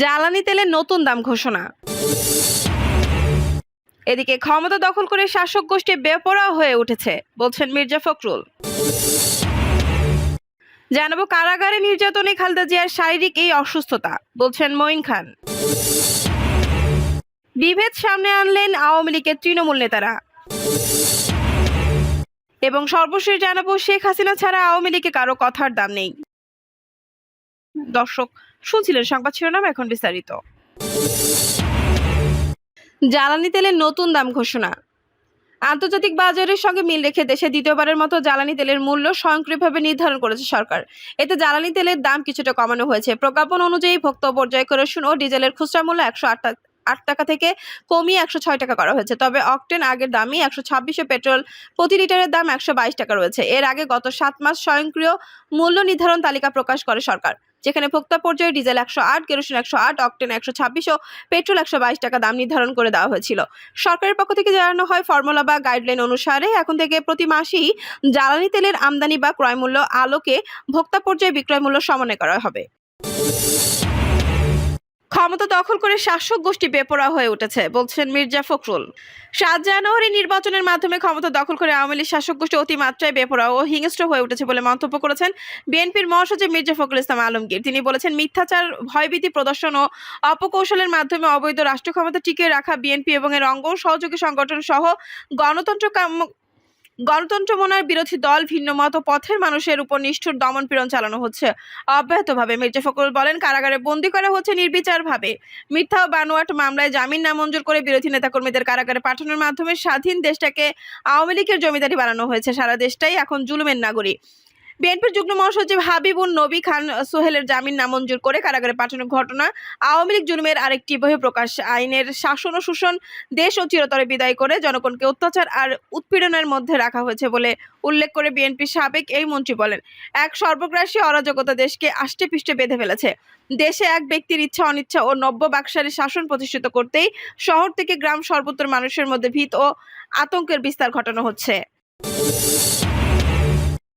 জ্বালানি তেলের নতুন দাম ঘোষণা। এদিকে ক্ষমতা দখল করে শাসক গোষ্ঠী বেপরোয়া হয়ে উঠেছে, বলছেন মির্জা ফখরুল। জানাব কারাগারে নির্যাতনে খালেদা জিয়ার শারীরিক এই অসুস্থতা, বলছেন মঈন খান। বিভেদ সামনে আনলেন আওয়ামী লীগের তৃণমূল নেতারা। এবং সর্বশেষ জানাব শেখ হাসিনা ছাড়া আওয়ামী লীগে কারও কথার দাম নেই। দর্শক শুনছিলেন সংবাদ শিরোনাম এখন বিস্তারিত। জ্বালানি তেলের নতুন দাম ঘোষণা। আন্তর্জাতিক বাজারের সঙ্গে মিল রেখে দেশে দ্বিতীয়বারের মতো জ্বালানি তেলের মূল্য স্বয়ংক্রিয়ভাবে নির্ধারণ করেছে সরকার। এতে জ্বালানি তেলের দাম কিছুটা কমানো হয়েছে। প্রজ্ঞাপন অনুযায়ী ভোক্তা পর্যায় কেরোসিন ও ডিজেলের খুচরা মূল্য একশো আট টাকা আট টাকা থেকে কমিয়ে একশো ছয় টাকা করা হয়েছে। তবে অকটেন আগের দামই একশো ছাব্বিশে পেট্রোল প্রতি লিটারের দাম একশো বাইশ টাকা রয়েছে। এর আগে গত সাত মাস স্বয়ংক্রিয় মূল্য নির্ধারণ তালিকা প্রকাশ করে সরকার। যেখানে ভোক্তা পর্যায়ে ডিজেল একশো আট, কেরোসিন একশো আট, অক্টেন একশো ছাব্বিশ ও পেট্রোল একশো বাইশ টাকা দাম নির্ধারণ করে দেওয়া হয়েছিল। সরকারের পক্ষ থেকে জানানো হয়, ফর্মুলা বা গাইডলাইন অনুসারে এখন থেকে প্রতি মাসেই জ্বালানি তেলের আমদানি বা ক্রয় মূল্য আলোকে ভোক্তা পর্যায়ে বিক্রয় মূল্য সমন্বয় করা হবে। ক্ষমতা দখল করে শাসক গোষ্ঠী বেপরোয়া হয়ে উঠেছে, বলছেন মির্জা ফখরুল। সাত জানুয়ারি নির্বাচনের মাধ্যমে ক্ষমতা দখল করে আওয়ামী লীগ শাসক গোষ্ঠী অতিমাত্রায় বেপরোয়া ও হিংস্র হয়ে উঠেছে বলে মন্তব্য করেছেন বিএনপির মহাসচিব মির্জা ফখরুল ইসলাম আলমগীর। তিনি বলেছেন, মিথ্যাচার, ভয়ভীতি প্রদর্শন ও অপকৌশলের মাধ্যমে অবৈধ রাষ্ট্র ক্ষমতা টিকিয়ে রাখা বিএনপি এবং এর অঙ্গ সহযোগী সংগঠন সহ গণতন্ত্র গণতন্ত্র মনার বিরোধী দল ভিন্ন মত পথের মানুষের উপর নিষ্ঠুর দমন পীড়ন চালানো হচ্ছে। অব্যাহতভাবে মির্জা ফখরুল বলেন, কারাগারে বন্দি করা হচ্ছে নির্বিচারভাবে। মিথ্যা ও বানোয়াট মামলায় জামিন নামঞ্জুর করে বিরোধী নেতাকর্মীদের কারাগারে পাঠানোর মাধ্যমে স্বাধীন দেশটাকে আওয়ামী লীগের জমিদারি বানানো হয়েছে। সারা দেশটাই এখন জুলুমের নাগরী বিএনপির যুগ্ম মহাসচিব হাবিবুন নবী খান সোহেলের জামিন নামঞ্জুর করে কারাগারে পাঠানোর ঘটনা আওয়ামী লীগ জুলুমের আরেকটি বহিঃপ্রকাশ। আইনের শাসন ও শোষণ দেশ ও চিরতরে বিদায় করে জনগণকে অত্যাচার আর উৎপীড়নের মধ্যে রাখা হয়েছে বলে উল্লেখ করে বিএনপির সাবেক এই মন্ত্রী বলেন, এক সর্বগ্রাসী অরাজকতা দেশকে আষ্টে পৃষ্ঠে বেঁধে ফেলেছে। দেশে এক ব্যক্তির ইচ্ছা, অনিচ্ছা ও নব্য বাকশালী শাসন প্রতিষ্ঠিত করতেই শহর থেকে গ্রাম সর্বত্র মানুষের মধ্যে ভীত ও আতঙ্কের বিস্তার ঘটানো হচ্ছে।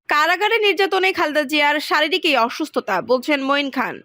কারাগারে নির্যাতনে খালেদা জিয়ার শারীরিক এই অসুস্থতা বলছেন মঈন খান।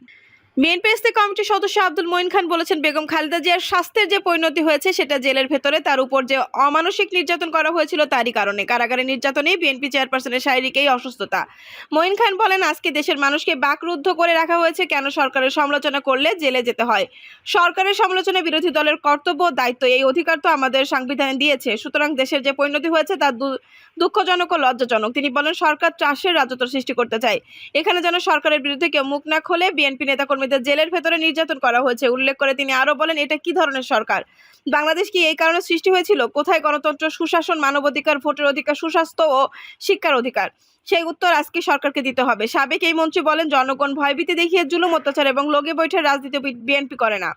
বিএনপি কমিটির সদস্য আব্দুল মঈন খান বলেছেন, বেগম খালেদা জিয়ার স্বাস্থ্যের যে পরিণতি হয়েছে, সেটা জেলের ভেতরে, তার উপর যে অমানসিক নির্যাতন করা হয়েছিল, তারই কারণে। কারাগারে নির্যাতনে বিএনপি চেয়ারপারসনের শারীরিক এই অসুস্থতা। মঈন খান বলেন, আজকে দেশের মানুষকে বাকরুদ্ধ করে রাখা হয়েছে, কেন সরকারের সমালোচনা করলে জেলে যেতে হয়? সরকারের সমালোচনা বিরোধী দলের কর্তব্য দায়িত্ব, এই অধিকার তো আমাদের সংবিধানে দিয়েছে। সুতরাং দেশের যে পরিণতি হয়েছে, তা দু- দুঃখজনক ও লজ্জাজনক। তিনি বলেন, সরকার ত্রাসের রাজত্ব সৃষ্টি করতে চায়। এখানে যেন সরকারের বিরুদ্ধে কেউ মুখ না খোলে, বিএনপি নেতাকর্মীদের জেলের ভেতরে নির্যাতন করা হয়েছে। উল্লেখ করে তিনি আরও বলেন, এটা কি ধরনের সরকার? বাংলাদেশ কি এই কারণে সৃষ্টি হয়েছিল? কোথায় গণতন্ত্র, সুশাসন, মানবাধিকার, ভোটের অধিকার, সুস্বাস্থ্য ও শিক্ষার অধিকার? সেই উত্তর আজকে সরকারকে দিতে হবে। সাবেক এই মন্ত্রী বলেন, জনগণ ভয়ভীতি দেখিয়ে জুলুম, অত্যাচার এবং লোকে বৈঠে রাজনীতি বিএনপি করে না।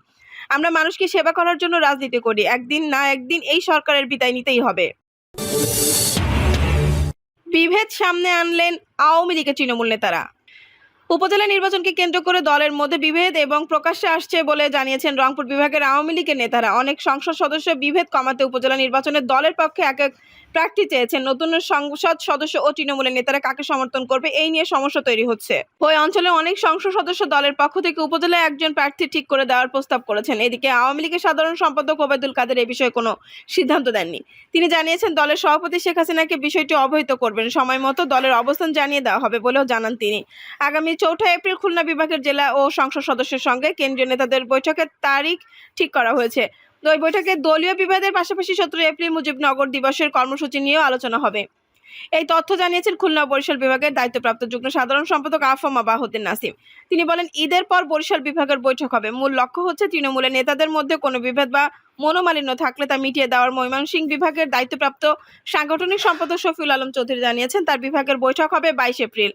আমরা মানুষকে সেবা করার জন্য রাজনীতি করি। একদিন না একদিন এই সরকারের বিদায় নিতেই হবে। বিভেদ সামনে আনলেন আওয়ামী লীগের তৃণমূল নেতারা। উপজেলা নির্বাচনকে কেন্দ্র করে দলের মধ্যে বিভেদ এবং প্রকাশ্যে আসছে বলে জানিয়েছেন রংপুর বিভাগের আওয়ামী লীগের নেতারা। অনেক সংসদ সদস্য বিভেদ কমাতে উপজেলা নির্বাচনে দলের পক্ষে এক এক প্রার্থী চেয়েছেন। নতুন সংসদ সদস্য ও তৃণমূলের নেতারা কাকে সমর্থন করবে এই নিয়ে সমস্যা তৈরি হচ্ছে। ওই অঞ্চলে অনেক সংসদ সদস্য দলের পক্ষ থেকে উপজেলায় একজন প্রার্থী ঠিক করে দেওয়ার প্রস্তাব করেছেন। এদিকে আওয়ামী লীগের সাধারণ সম্পাদক ওবায়দুল কাদের এই বিষয়ে কোনো সিদ্ধান্ত দেননি। তিনি জানিয়েছেন, দলের সভাপতি শেখ হাসিনাকে বিষয়টি অবহিত করবেন। সময় মতো দলের অবস্থান জানিয়ে দেওয়া হবে বলেও জানান তিনি। আগামী চৌঠা এপ্রিল খুলনা বিভাগের জেলা ও সংসদ সদস্যের সঙ্গে কেন্দ্রীয় নেতাদের বৈঠকের তারিখ ঠিক করা হয়েছে। ওই বৈঠকে দলীয় বিবাদের পাশাপাশি সতেরো এপ্রিল মুজিবনগর দিবসের কর্মসূচি নিয়েও আলোচনা হবে। এই তথ্য জানিয়েছেন খুলনা বরিশাল বিভাগের দায়িত্বপ্রাপ্ত যুগ্ম সাধারণ সম্পাদক আফম বাহুদ্দিন নাসিম। তিনি বলেন, ঈদের পর বরিশাল বিভাগের বৈঠক হবে। মূল লক্ষ্য হচ্ছে তৃণমূলের নেতাদের মধ্যে কোনো বিভেদ বা মনোমালিন্য থাকলে তা মিটিয়ে দেওয়ার ময়মনসিংহ বিভাগের দায়িত্বপ্রাপ্ত সাংগঠনিক সম্পাদক শফিউল আলম চৌধুরী জানিয়েছেন, তার বিভাগের বৈঠক হবে বাইশ এপ্রিল।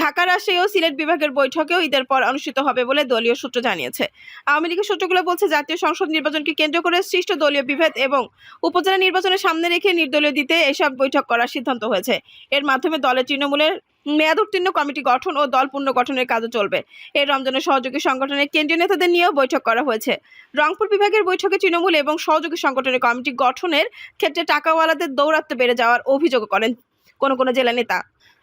ঢাকা রাজশাহী ও সিলেট বিভাগের বৈঠকেও ঈদের পর অনুষ্ঠিত হবে বলে দলীয় সূত্র জানিয়েছে। আওয়ামী লীগের সূত্রগুলো বলছে, জাতীয় সংসদ নির্বাচনকে কেন্দ্র করে সৃষ্ট দলীয় বিভেদ এবং উপজেলা নির্বাচনের সামনে রেখে নির্দলীয় দিতে এসব বৈঠক করার সিদ্ধান্ত হয়েছে। এর মাধ্যমে দলের তৃণমূলের মেয়াদ উত্তীর্ণ কমিটি গঠন ও দল পুনর্গঠনের কাজও চলবে। এই রমজানের সহযোগী সংগঠনের কেন্দ্রীয় নেতাদের নিয়েও বৈঠক করা হয়েছে। রংপুর বিভাগের বৈঠকে তৃণমূল এবং সহযোগী সংগঠনের কমিটি গঠনের ক্ষেত্রে টাকাওয়ালাদের দৌরাত্ম বেড়ে যাওয়ার অভিযোগ করেন কোন কোন জেলা নেতা।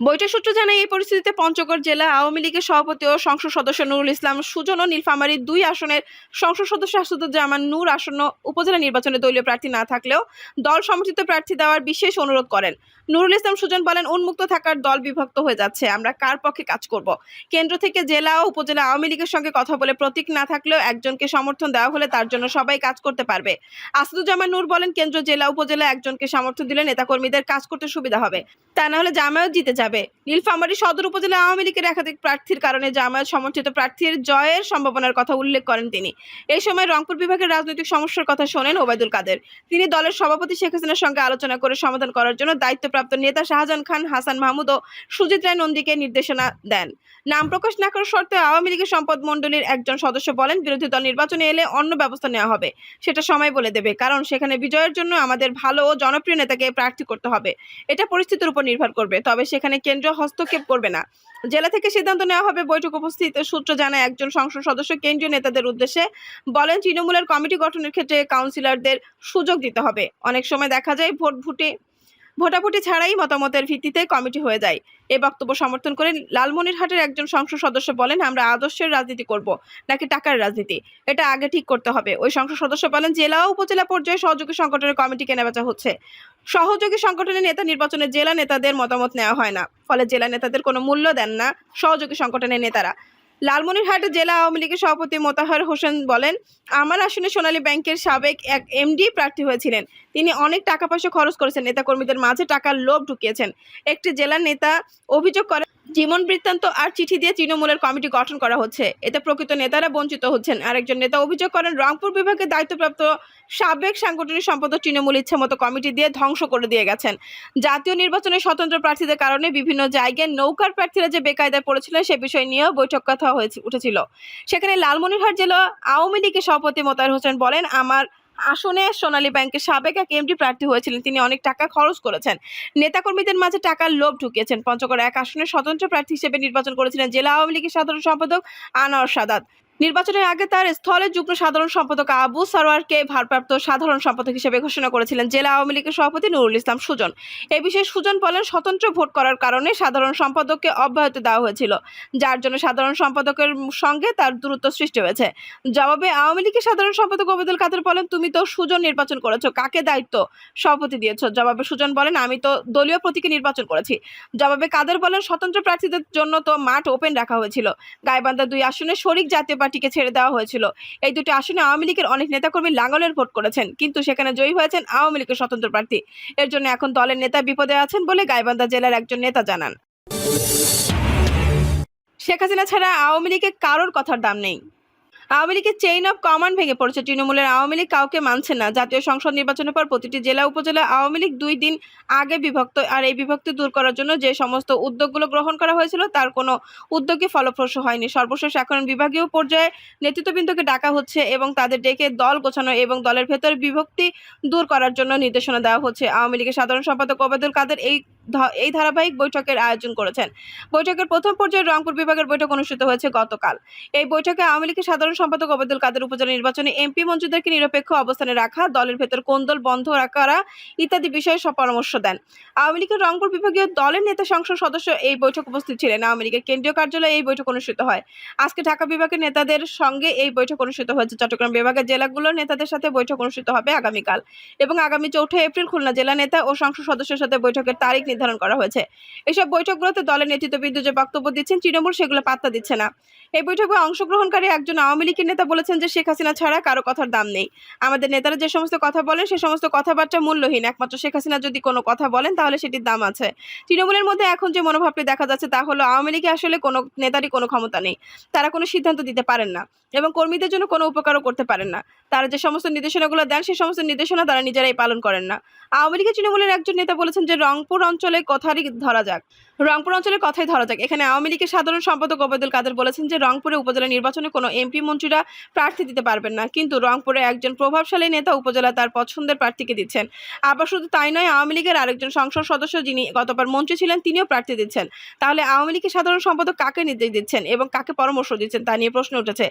বৈঠক সূত্র জানায়, এই পরিস্থিতিতে পঞ্চগড় জেলা আওয়ামী লীগের সভাপতি ও সংসদ সদস্য নুরুল ইসলাম, সুজন ও নীলফামারী দুই আসনের সংসদ সদস্য আসাদুজ্জামান নূর আসন্ন উপজেলা নির্বাচনে দলীয় প্রার্থী না থাকলেও দল সমর্থিত প্রার্থী দেওয়ার বিশেষ অনুরোধ করেন। নুরুল ইসলাম, সুজন বলেন, উন্মুক্ত থাকার দল বিভক্ত হয়ে যাচ্ছে, আমরা কার পক্ষে কাজ করব? কেন্দ্র থেকে জেলা ও উপজেলা আওয়ামী লীগের সঙ্গে কথা বলে প্রতীক না থাকলেও একজনকে সমর্থন দেওয়া হলে তার জন্য সবাই কাজ করতে পারবে। আসাদুজ্জামান নূর বলেন, কেন্দ্র, জেলা, উপজেলা একজনকে সমর্থন দিলে নেতাকর্মীদের কাজ করতে সুবিধা হবে। তা না হলে জামায়াত জিতে যাবে। নীলফামারী সদর উপজেলা আওয়ামী লীগের একাধিক প্রার্থীর কারণে জামায়াত সমর্থিত প্রার্থীর জয়ের সম্ভাবনার কথা উল্লেখ করেন তিনি। এই সময় রংপুর বিভাগের রাজনৈতিক সমস্যার কথা শোনেন ওবায়দুল কাদের। তিনি দলের সভাপতি শেখ হাসিনার সঙ্গে আলোচনা করে সমাধান করার জন্য দায়িত্বপ্রাপ্ত নেতা শাহজাহান খান, হাসান মাহমুদ ও সুজিত রায় নন্দীকে নির্দেশনা দেন। নাম প্রকাশ না করার শর্তে আওয়ামী লীগের সম্পদ মণ্ডলীর একজন সদস্য বলেন, বিরোধী দল নির্বাচনে এলে অন্য ব্যবস্থা নেওয়া হবে। সেটা সময় বলে দেবে, কারণ সেখানে বিজয়ের জন্য আমাদের ভালো ও জনপ্রিয় নেতাকে প্রার্থী করতে হবে। এটা পরিস্থিতির উপর নির্ভর করবে, তবে সেখানে কেন্দ্র হস্তক্ষেপ করবে না। জেলা থেকে সিদ্ধান্ত নেওয়া হবে বৈঠক উপস্থিত সূত্র জানায় একজন সংসদ সদস্য কেন্দ্রীয় নেতাদের উদ্দেশ্যে বলেন, তৃণমূলের কমিটি গঠনের ক্ষেত্রে কাউন্সিলরদের সুযোগ দিতে হবে। অনেক সময় দেখা যায় ভোট ভুটে ভোটাভুটি ছাড়াই মতামতের ভিত্তিতে কমিটি হয়ে যায়। এ বক্তব্য সমর্থন করে লালমনিরহাটের একজন সংসদ সদস্য বলেন, আমরা আদর্শের রাজনীতি করব নাকি টাকার রাজনীতি? এটা আগে ঠিক করতে হবে। ওই সংসদ সদস্য বলেন, জেলা উপজেলা পর্যায়ে সহযোগী সংগঠনের কমিটি কেনাবেচা হচ্ছে। সহযোগী সংগঠনের নেতা নির্বাচনে জেলা নেতাদের মতামত নেওয়া হয় না। ফলে জেলা নেতাদের কোনো মূল্য দেন না সহযোগী সংগঠনের নেতারা। লালমনিরহাট জেলা আওয়ামী লীগের সভাপতি মোতাহার হোসেন বলেন, আমার আসনে সোনালী ব্যাংকের সাবেক এক এমডি প্রার্থী হয়েছিলেন। তিনি অনেক টাকা পয়সা খরচ করেছেন নেতাকর্মীদের মাঝে, টাকার লোভ ঢুকিয়েছেন। একটি জেলার নেতা অভিযোগ করে, জীবন বৃত্তান্ত আর চিঠি দিয়ে তৃণমূলের কমিটি গঠন করা হচ্ছে। এতে প্রকৃত নেতারা বঞ্চিত হচ্ছেন। আরেকজন নেতা অভিযোগ করেন, রংপুর বিভাগের দায়িত্বপ্রাপ্ত সাবেক সাংগঠনিক সম্পাদক তৃণমূল ইচ্ছামতো কমিটি দিয়ে ধ্বংস করে দিয়ে গেছেন। জাতীয় নির্বাচনে স্বতন্ত্র প্রার্থীদের কারণে বিভিন্ন জায়গায় নৌকার প্রার্থীরা যে বেকায়দায় পড়েছিলেন, সে বিষয় নিয়েও বৈঠক কথা হয়েছে, উঠেছিল। সেখানে লালমনিরহাট জেলা আওয়ামী লীগের সভাপতি মোতায়ের হোসেন বলেন, আমার আসনে সোনালী ব্যাংকের সাবেক এক এমডি প্রার্থী হয়েছিলেন। তিনি অনেক টাকা খরচ করেছেন। নেতাকর্মীদের মাঝে টাকার লোভ ঢুকিয়েছেন। পঞ্চগড় এক আসনে স্বতন্ত্র প্রার্থী হিসেবে নির্বাচন করেছিলেন জেলা আওয়ামী লীগের সাধারণ সম্পাদক আনোয়ার সাদাত। নির্বাচনের আগে তার স্থলে যুগ্ম সাধারণ সম্পাদক আবু সারোয়ারকে ভারপ্রাপ্ত সাধারণ সম্পাদক হিসেবে ঘোষণা করেছিলেন জেলা আওয়ামী লীগের সভাপতি নুরুল ইসলাম সুজন। এ বিষয়ে সুজন বলেন, স্বতন্ত্র ভোট করার কারণে সাধারণ সম্পাদককে অব্যাহতি দেওয়া হয়েছিল, যার জন্য সাধারণ সম্পাদকের সঙ্গে তার দূরত্ব সৃষ্টি হয়েছে। জবাবে আওয়ামী লীগের সাধারণ সম্পাদক ওবেদুল কাদের বলেন, তুমি তো সুজন নির্বাচন করেছ, কাকে দায়িত্ব সভাপতি দিয়েছ? জবাবে সুজন বলেন, আমি তো দলীয় প্রতীকে নির্বাচন করেছি। জবাবে কাদের বলেন, স্বতন্ত্র প্রার্থীদের জন্য তো মাঠ ওপেন রাখা হয়েছিল। গাইবান্ধা দুই আসনে শরিক জাতীয় পার্টিকে ছেড়ে দেওয়া হয়েছিল। এই দুটি আসনে আওয়ামী লীগের অনেক নেতাকর্মী লাঙ্গলের ভোট করেছেন, কিন্তু সেখানে জয়ী হয়েছেন আওয়ামী লীগের স্বতন্ত্র প্রার্থী। এর জন্য এখন দলের নেতা বিপদে আছেন বলে গাইবান্ধা জেলার একজন নেতা জানান। শেখ হাসিনা ছাড়া আওয়ামী লীগে কারোর কথার দাম নেই। আওয়ামী লীগের চেইন অফ কমান্ড ভেঙে পড়েছে। তৃণমূলের আওয়ামী লীগ কাউকে মানছে না। জাতীয় সংসদ নির্বাচনের পর প্রতিটি জেলা উপজেলা আওয়ামী লীগ দুই দিন আগে বিভক্ত। আর এই বিভক্তি দূর করার জন্য যে সমস্ত উদ্যোগগুলো গ্রহণ করা হয়েছিল, তার কোনো উদ্যোগই ফলপ্রসূ হয়নি। সর্বশেষ এখন বিভাগীয় পর্যায়ে নেতৃত্ববৃন্দকে ডাকা হচ্ছে এবং তাদের ডেকে দল গোছানো এবং দলের ভেতর বিভক্তি দূর করার জন্য নির্দেশনা দেওয়া হচ্ছে। আওয়ামী লীগের সাধারণ সম্পাদক ওবায়দুল কাদের এই এই ধারাবাহিক বৈঠকের আয়োজন করেছেন। বৈঠকের প্রথম পর্যায়ে রংপুর বিভাগের বৈঠক অনুষ্ঠিত হয়েছে গতকাল। এই বৈঠকে আওয়ামী লীগের সাধারণ সম্পাদক ওবায়দুল কাদের উপজেলা নির্বাচনে এমপি মন্ত্রীদেরকে নিরপেক্ষ অবস্থানে রাখা, দলের ভেতর কোন্দল বন্ধ করা ইত্যাদি বিষয়ে পরামর্শ দেন। আওয়ামী লীগের রংপুর বিভাগীয় দলের নেতা সংসদ সদস্য এই বৈঠক উপস্থিত ছিলেন। আওয়ামী লীগের কেন্দ্রীয় কার্যালয়ে এই বৈঠক অনুষ্ঠিত হয়। আজকে ঢাকা বিভাগের নেতাদের সঙ্গে এই বৈঠক অনুষ্ঠিত হয়েছে। চট্টগ্রাম বিভাগের জেলাগুলোর নেতাদের সাথে বৈঠক অনুষ্ঠিত হবে আগামীকাল এবং আগামী চৌঠা এপ্রিল খুলনা জেলা নেতা ও সংসদ সদস্যের সাথে বৈঠকের তারিখ নির্ধারণ করা হয়েছে। এসব বৈঠকগুলোতে দলের নেতৃত্ববৃন্দ যে বক্তব্য দিচ্ছেন, তৃণমূল সেগুলো পাত্তা দিচ্ছে না। এই বৈঠকে অংশগ্রহণকারী একজন আওয়ামী লীগের নেতা বলেছেন যে শেখ হাসিনা ছাড়া কারও কথার দাম নেই। আমাদের নেতারা যে সমস্ত কথা বলেন, সে সমস্ত কথাবার্তা মূল্যহীন। একমাত্র শেখ হাসিনা যদি কোনো কথা বলেন, তাহলে সেটির দাম আছে। তৃণমূলের মধ্যে এখন যে মনোভাবটি দেখা যাচ্ছে, তা হলো আওয়ামী লীগে আসলে কোনো নেতারই কোনো ক্ষমতা নেই। তারা কোনো সিদ্ধান্ত দিতে পারেন না এবং কর্মীদের জন্য কোনো উপকারও করতে পারেন না। তারা যে সমস্ত নির্দেশনাগুলো দেন সেই সমস্ত নির্দেশনা তারা নিজেরাই পালন করেন না। আওয়ামী লীগের তৃণমূলের একজন নেতা বলেছেন যে রংপুর অঞ্চলে কথারই ধরা যাক। রংপুর অঞ্চলের কথাই ধরা যাক। এখানে আওয়ামী লীগের সাধারণ সম্পাদক ওবায়দুল কাদের বলেছেন যে, রংপুরে উপজেলা নির্বাচনে কোনো এমপি মন্ত্রীরা প্রার্থী দিতে পারবেন না। কিন্তু রংপুরে একজন প্রভাবশালী নেতা উপজেলা তার পছন্দের প্রার্থীকে দিচ্ছেন। আবার শুধু তাই নয়, আওয়ামী লীগের আরেকজন সংসদ সদস্য যিনি গতবার মন্ত্রী ছিলেন, তিনিও প্রার্থী দিচ্ছেন। তাহলে আওয়ামী লীগের সাধারণ সম্পাদক কাকে নির্দেশ দিচ্ছেন এবং কাকে পরামর্শ দিচ্ছেন তা নিয়ে প্রশ্ন উঠেছে।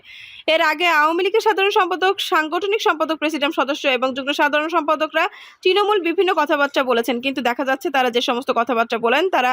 এর আগে আওয়ামী লীগের সাধারণ সম্পাদক, সাংগঠনিক সম্পাদক প্রেসিডেন্ট সদস্য এবং যুগ্ম সাধারণ সম্পাদকরা তৃণমূল বিভিন্ন কথাবার্তা বলেছেন। কিন্তু দেখা যাচ্ছে তারা যে সমস্ত কথাবার্তা বলেন, তারা